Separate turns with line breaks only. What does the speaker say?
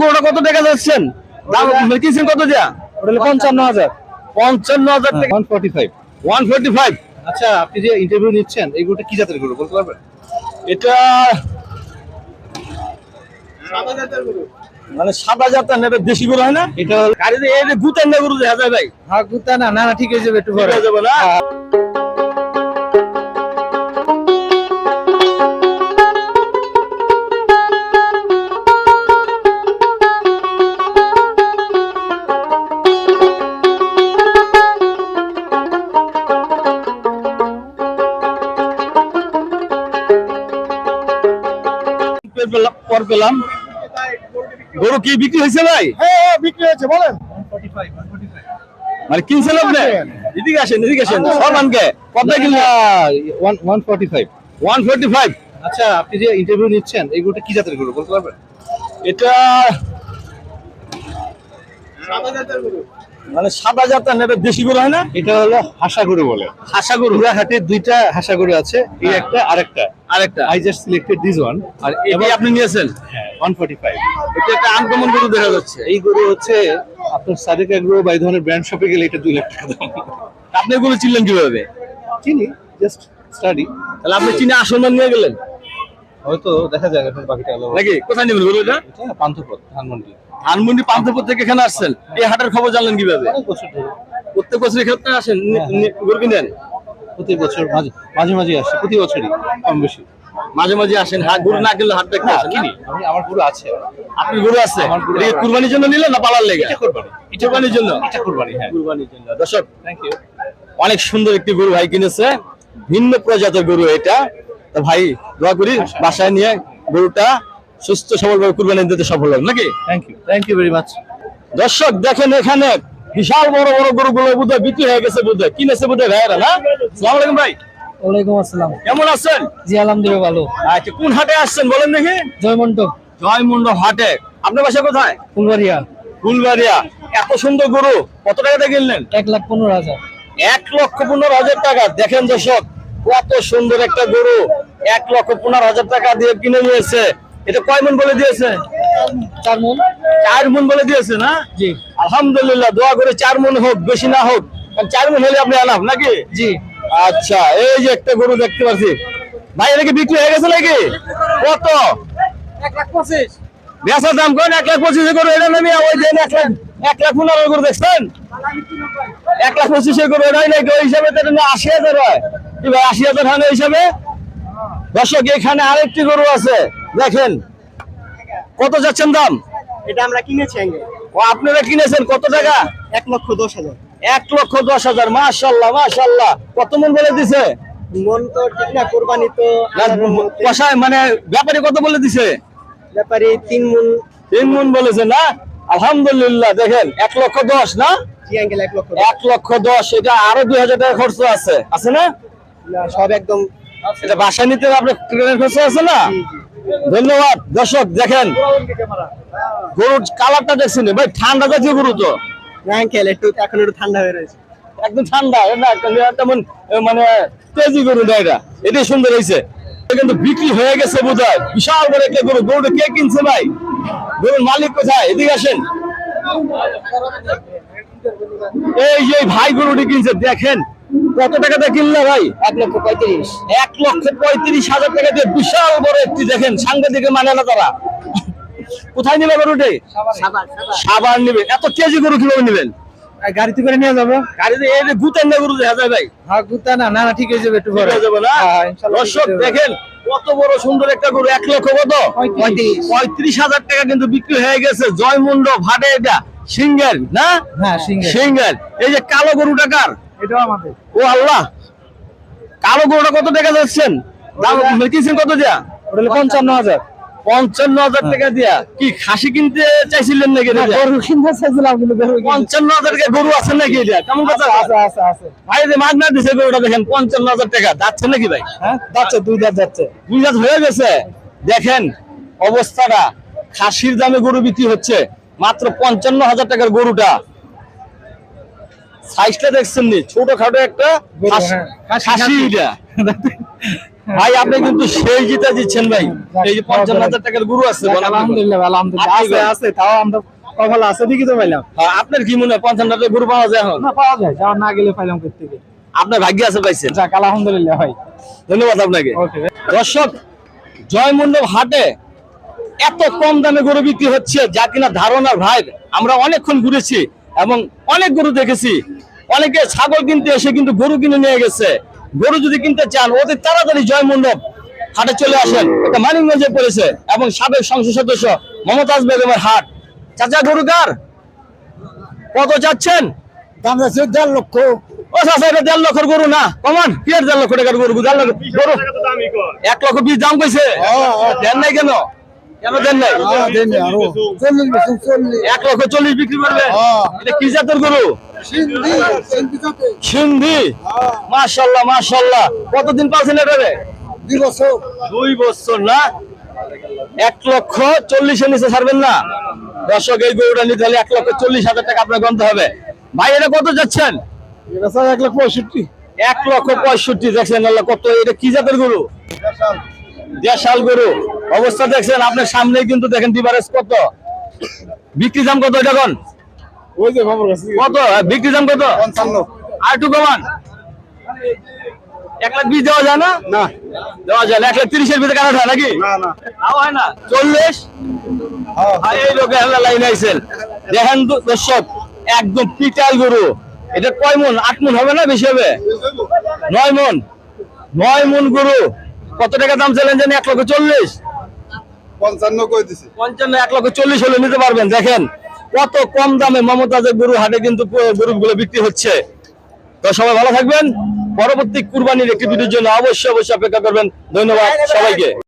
গরুটা কত টাকা যাচ্ছেন? দাম কিনছেন কত
হলো পঞ্চান্ন হাজার।
পঞ্চান্ন হাজার টাকা।
One forty five
one forty five
আচ্ছা আপনি যে ইন্টারভিউ নিচ্ছেন এই গরুটা কি জাতের গরু বলতে পারবেন?
এটা মানে সাদা জাতের না এটা দেশি গরু হয় না?
এটা হলো
গাড়িতে যে গুতেন না গরু দেখা যায় ভাই।
হ্যাঁ গুতা না না না ঠিক হয়ে যাবে একটু পরে।
যাবে না? পর পেলাম। গরু কি বিক্রি হয়েছে ভাই?
হ্যাঁ বিক্রি হয়েছে বলেন।
মানে কিনছেন আপনি? এদিকে আসেন এদিকে আসেন। সরমানকে। কত কিনলেন?
One forty five
one forty five
আচ্ছা আপনি যে ইন্টারভিউ নিচ্ছেন এই গরুটা কি জাতের গরু বলতে পারবেন?
এটা মানে সাদা জাতের না এটা দেশি গরু হয় না?
এটা হলো হাসা গরু বলে।
হাসা গরু।
হাটে দুইটা হাসা গরু আছে এই
হ্যাঁ।
একটা আরেকটা।
আরেকটা।
I just selected this one
আর এটি আপনি নিয়েছেন?
ফোর্টি ফাইভ
এটা একটা আনকমন গরু দেখা যাচ্ছে।
এই গরু হচ্ছে আপনার সাদেক এগ্রো বা এই ধরনের ব্র্যান্ড শপে গেলে এটা দুই লাখ টাকা দাম।
আপনি এগুলো চিনলেন কীভাবে?
চিনি জাস্ট স্টাডি
তাহলে আপনি চিনে আসন নিয়ে গেলেন?
হয়তো দেখা যাক এখন বাকিটা
নাকি? কোথায় নেবেন গরু এটা?
পান্থপথ ধানমন্ডি।
ধানমন্ডি পান্থপুর থেকে এখানে আসছেন। এই হাটের খবর জানলেন কীভাবে? প্রত্যেক বছর এখানে আসেন?
হ্যাঁ,
গরু কিনেন?
প্রতি বছর মাঝে মাঝে আসে প্রতি বছরই কম বেশি।
মাঝে মাঝে আসেন? হাট গরু না কিনলে হাট দেখতে আসেন
কিনি। আমি আমার গরু আছে।
আপনার গরু আছে? এটা কুরবানির জন্য নিলেন না পালার লেগে?
এটা কোরবানি।
কুরবানির জন্য?
এটা কোরবানি হ্যাঁ।
কুরবানির জন্য। দর্শক
থ্যাংক ইউ
অনেক সুন্দর একটি গরু ভাই কিনেছে। ভিন্ন প্রজাতির গরু এটা। তো ভাই দোয়া করি বাসায় নিয়ে গরুটা সুস্থ সবল ভাবে কুরবানি দিতে সফল হবে নাকি?
Thank you thank you very much
দর্শক দেখেন এখানে বিশাল বড় বড় গরু গুলো বোধহয় বিক্রি হয়ে গেছে বোধহয়। কিনেছে বোধহয় ভাইয়েরা না? সালাম আলাইকুম ভাই।
ওয়ালাইকুম আসসালাম।
কেমন আছেন?
জি আলহামদুলিল্লাহ ভালো।
আচ্ছা কোন হাটে আসছেন বলেন দেখি।
জয়মন্টপ
জয়মন্ড হাটে। আপনার বাসা কোথায়?
ফুলবাড়িয়া।
ফুলবাড়িয়া। এত সুন্দর গরু কত টাকাতে কিনলেন?
এক লাখ পনেরো হাজার।
এক লক্ষ পনেরো হাজার টাকা। দেখেন দর্শক কত সুন্দর একটা গরু। এক লক্ষ পনেরো হাজার টাকা দিয়ে কিনে নিয়েছে। এটা কয় মন বলে দিয়েছে?
চার মন।
চার মন বলে দিয়েছে না?
জি।
আলহামদুলিল্লাহ দোয়া করে চার মন হোক বেশি না হোক। চার মন হলে আপনি আনাম নাকি?
জি।
আচ্ছা এই যে একটা গরু দেখতে পাচ্ছি। ভাই এটা কি বিক্রি হয়ে গেছে নাকি? কত?
এক লাখ পঁচিশ।
বেচার দাম কোন এক লাখ পঁচিশে করে এটা নামি ওই দেন এক লাখ এক লাখ পনেরো করে দেখছেন? এক লাখ পঁচিশে করে এটাই নাকি ওই হিসাবে তো আশি হাজার হয়। ভাই আশি হাজার হিসাবে। দর্শক এখানে আরেকটি গরু আছে। দেখেন কত যাচ্ছেন দাম?
এটা আমরা কিনেছি
ও আপনারা কিনেছেন কত টাকা?
এক লক্ষ দশ হাজার।
এক লক্ষ দশ হাজার মাশাল্লাহ মাশাল্লাহ। কত মন বলে দিছে?
মন তো ঠিক না কোরবানি তো
কষায় মানে ব্যাপারে কত বলে দিছে?
ব্যাপারে তিন মন।
তিন মন বলেছে না? আলহামদুলিল্লাহ দেখেন এক লক্ষ দশ না?
এক লক্ষ
দশ এটা আরও দুই হাজার টাকা খরচ আছে আছে না,
সব একদম
এটা বাসা নিতে আপনার ট্রেনের খরচ আছে না। ধন্যবাদ। দর্শক দেখেন। গরুর কালারটা দেখছেন ভাই ঠান্ডা জাতীয় গরু তো।
আঙ্কেল একটু এখন একটু ঠান্ডা হয়ে রয়েছে।
একদম ঠান্ডা। তেমন মানে তেজি গরু না এটা। এটাই সুন্দর হয়েছে। কিন্তু বিক্রি হয়ে গেছে বোধ বিশাল বড় একটা গরু। গরুটা কে কিনছে ভাই? গরুর মালিক কোথায়? এদিকে আসেন। এই যে ভাই গরুটি কিনছে দেখেন। কত টাকাতে কিনলে ভাই?
এক লক্ষ পঁয়ত্রিশ।
এক লক্ষ পঁয়ত্রিশ হাজার টাকা দিয়ে বিশাল বড় একটি দেখেন সাংবাদিকে মানে না তারা। কোথায় নিবে গরুটি? সাবান নিবে। এত কেজি গরু কীভাবে নিবেন?
গাড়িতে করে নিয়ে যাব।
গাড়িতে এই গুতেন না গরু দেখা যায় ভাই।
হ্যাঁ গুতা না না ঠিক হয়ে যাবে একটু পরে।
হয়ে যাবে না?
হ্যাঁ, ঠিক
দর্শক দেখেন কত বড় সুন্দর একটা গরু এক লক্ষ কত?
পঁয়ত্রিশ।
পঁয়ত্রিশ হাজার টাকা কিন্তু বিক্রি হয়ে গেছে। জয়মুন্ড ভাটে এটা সিঙ্গার না?
হ্যাঁ সিঙ্গেল।
সিঙ্গার এই যে কালো গরুটা কার?
এটাও আমাদের।
ও আল্লাহ। কালো গরুটা কত টাকা যাচ্ছেন দাম কত দিয়া?
পঞ্চান্ন হাজার।
পঞ্চান্ন হাজার টাকা দিয়া। কি খাসি কিনতে চাইছিলেন নাকি
গরু কিনতে চাইছিলাম কিন্তু
পঞ্চান্ন হাজার টাকা গরু আছে নাকি এটা? কেমন কথা?
আছে আছে আছে
ভাই যে মাছ না দিছে গরুটা দেখেন পঞ্চান্ন হাজার টাকা। যাচ্ছে নাকি ভাই?
হ্যাঁ যাচ্ছে দুই দাঁত যাচ্ছে।
দুই হাজার হয়ে গেছে। দেখেন অবস্থাটা। খাসির দামে গরু বিক্রি হচ্ছে মাত্র পঞ্চান্ন হাজার টাকার গরুটা। সাইজটা দেখছেন নি? ছোট খাটো একটা
গরু,
খাসি-
হ্যাঁ।
ভাই আপনি কিন্তু সেই জিতা দিচ্ছেন ভাই। এই যে পঞ্চান্ন হাজার টাকার গুরু আছে।
আলহামদুলিল্লাহ আলহামদুলিল্লাহ। আছে আছে তাও আমরা কপাল আছে দেখি তো পাইলাম
হ্যাঁ, আপনার কি মনে হয় পঞ্চান্ন গরু পাওয়া যায় এখন?
না পাওয়া যায় যাওয়ার না গেলে পাইলাম কোথা
আপনার ভাগ্য আছে পাইছেন?
যাক আলহামদুলিল্লাহ ভাই।
ধন্যবাদ আপনাকে। দর্শক জয়মন্ডপ হাটে এত কম দামে গরু বিক্রি হচ্ছে যা কিনা ধারণা ভাই আমরা অনেকক্ষণ ঘুরেছি। এবং অনেক গরু দেখেছি। অনেকে ছাগল কিনতে এসে কিন্তু গরু কিনে নিয়ে গেছে। গরু যদি কিনতে চান অতি তাড়াতাড়ি জয়মন্ডপ হাটে চলে আসেন। এটা মানিকগঞ্জে পড়েছে এবং সাবেক সংসদ সদস্য মমতাজ বেগমের হাট। চাচা গরু কার? কত চাচ্ছেন?
দাম দেড় লক্ষ।
ও চাচা এটা দেড় লক্ষের গরু না। কমান কি দেড় লক্ষ টাকার গরু? দেড় লক্ষ গরু এক লক্ষ বিশ দাম কইছে? দেন নাই কেন? কেন দেন নাই?
চল্লিশ বছর চল্লিশ।
এক লক্ষ চল্লিশ বিক্রি করবে
হ্যাঁ।
এটা কি জাতের গরু?
সিন্ধি সিন্ধি
মাশাল্লাহ মাশাল্লাহ কতদিন পালছেন এটারে
দুই বছর।
দুই বছর না? এক লক্ষ চল্লিশের নিচে ছাড়বেন না? দর্শক এই গরুটা নিতে হলে এক লক্ষ চল্লিশ হাজার টাকা আপনার গন্তে হবে। ভাই এটা কত যাচ্ছেন?
এটা স্যার এক লাখ পঁয়ষট্টি।
এক লক্ষ পঁয়ষট্টি দেখছেন আল্লাহ কত। এটা কি জাতের গরু? দেশাল গরু। অবস্থা দেখছেন আপনার সামনেই কিন্তু দেখেন ডিভারেজ কত। বিক্রি দাম কত এটা কোন? কত? বিক্রি দাম কত? আর একটু কমান। এক লাখ বিশ দেওয়া যায় না?
না।
দেওয়া যায় না। এক লাখ তিরিশের ভিতরে কাটা হয় নাকি? হয় না। চল্লিশ? এই লোকে হেলা লাইন দেখেন দর্শক একদম পিটাল গরু। এটা কয় মন? আট মন হবে না বেশি হবে? নয় মন। নয় মন গরু। কত টাকা দাম চাইলেন জানি? এক লক্ষ চল্লিশ।
পঞ্চান্ন কই দিছে?
পঞ্চান্ন, এক লক্ষ চল্লিশ হলে নিতে পারবেন, দেখেন। কত কম দামে মমতাজের গরু হাটে কিন্তু গরুগুলো বিক্রি হচ্ছে। তো সবাই ভালো থাকবেন। পরবর্তী কুরবানির একটি ভিডিওর জন্য অবশ্যই অবশ্যই অপেক্ষা করবেন। ধন্যবাদ সবাইকে।